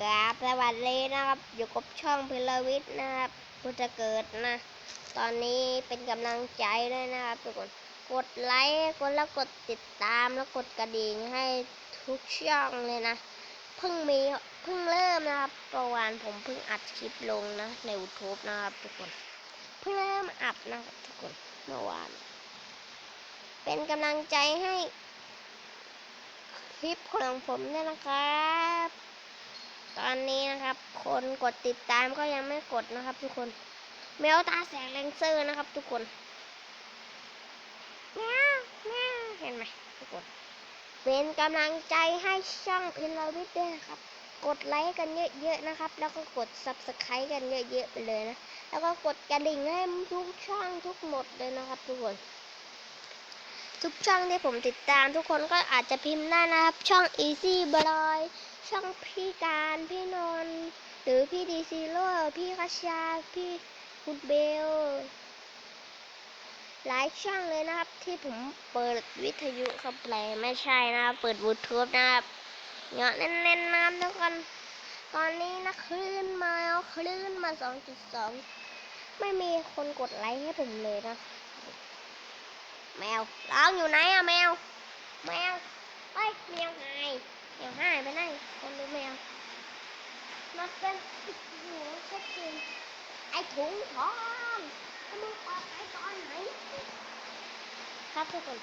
กราบสวัสดีนะครับ อยู่กับช่องพิลวิทย์นะครับกูจะเกิดนะ ตอนนี้เป็นกำลังใจด้วยนะครับทุกคนกดไลค์กดแล้วกดติดตามแล้วกดกระดิ่งให้ทุกช่องเลยนะเพิ่งมีเพิ่งเริ่มนะครับประวานผมเพิ่งอัดคลิปลงนะใน YouTube นะครับทุกคนเพิ่งเริ่มอัดนะครับทุกคนเมื่อวาน เป็นกำลังใจให้คลิปของผมด้วยนะครับ ตอนนี้นะครับ คนกดติดตามก็ยังไม่กดนะครับทุกคนแมวตาแสงเลนเซอร์นะครับ ทุกคนแมวแมวเห็นไหมทุกคน เป็นกำลังใจให้ช่องพินลวิทย์ด้วยนะครับ กดไลค์กันเยอะๆนะครับ แล้วก็กด subscribe กันเยอะๆไปเลยนะ แล้วก็กดกระดิ่งให้ทุกช่องทุกหมดเลยนะครับ ทุกคน ทุกช่องที่ผมติดตามทุกคนก็อาจจะพิมพ์ได้นะครับ ช่อง Easy Boy ช่องพี่การพี่นนท์หรือพี่ดีซีโร่พี่คชาพี่คุณเบล หลายช่องเลยนะครับ ที่ผมเปิดวิทยุเข้าไปไม่ใช่นะครับเปิดบลูทูธนะครับเงาะแน่นๆนะครับทุกคนตอนนี้นะคลื่นมาเอาคลื่นมา 2.2 ไม่มีคนกดไลค์ให้ผมเลยนะ แมวร้องอยู่ไหนอะแมว แมวเอ้ยแมวหายแมวหายไปไหนคนดูแมวมาเป็นหัวชัดเจนไอ้ถุงทองแล้วมึงออกไปตอนไหน ครับทุกคน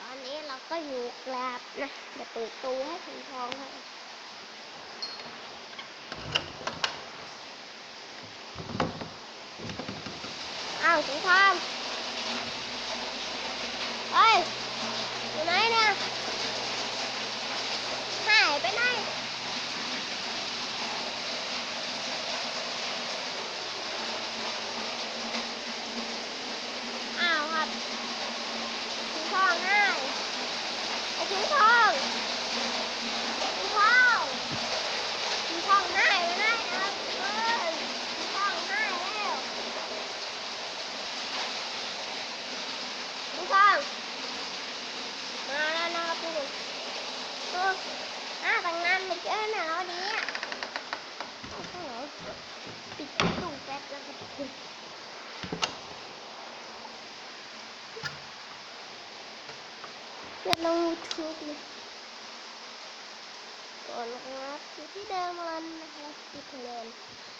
ตอนนี้เราก็อยู่กราบนะเดี๋ยวเปิดตู้ให้ถุงทองให้อ้าวถุงทองเฮ้ย อยู่ไหนเนี่ยหายไปไหน อ้าวครับถุงทองหายไอ้ถุงทองถุงทองถุงทองหายไปไหนครับเฮ้ยถุงทองหายแล้วถุงทอง มาแล้วนะครับทุกคนโอ้หน้าต่งงานไม่เจอเนี่ยเราดีอะโอ้โหปิดประตูแป๊บแล้วครับทุกคนเปิดลงยูทูบเลยก่อนนะครับอยู่ที่เดิมแล้วนะครับที่เดิม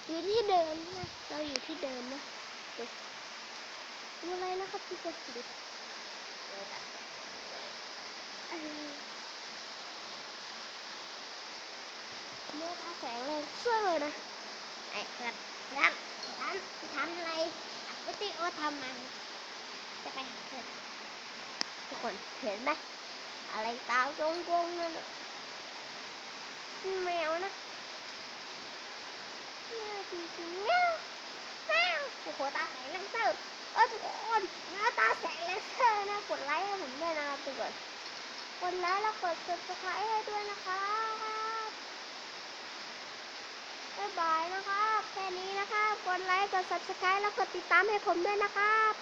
อยู่ที่เดิมนะเราอยู่ที่เดิมนะดูอะไรนะครับทุกคนดู เดี๋ยวนะเมื่อตาแสงเลยเสื้อนะไอ้เกิดร้านร้านทำอะไรวิธีโอทำมันจะไปเกิดทุกคนเห็นไหมอะไรตาโกงนั่นแมวนะแมวจริงๆ โอ้โหตาแสงเลเซอร์เออทุกคนหน้าตาแสงเลเซอร์นะกดไลค์ให้ผมด้วยนะครับทุกคนกดไลค์แล้วกดซับสไครต์ให้ด้วยนะครับบ๊ายบายนะครับแค่นี้นะครับกดไลค์กดซับสไครต์แล้วกดติดตามให้ผมด้วยนะครับ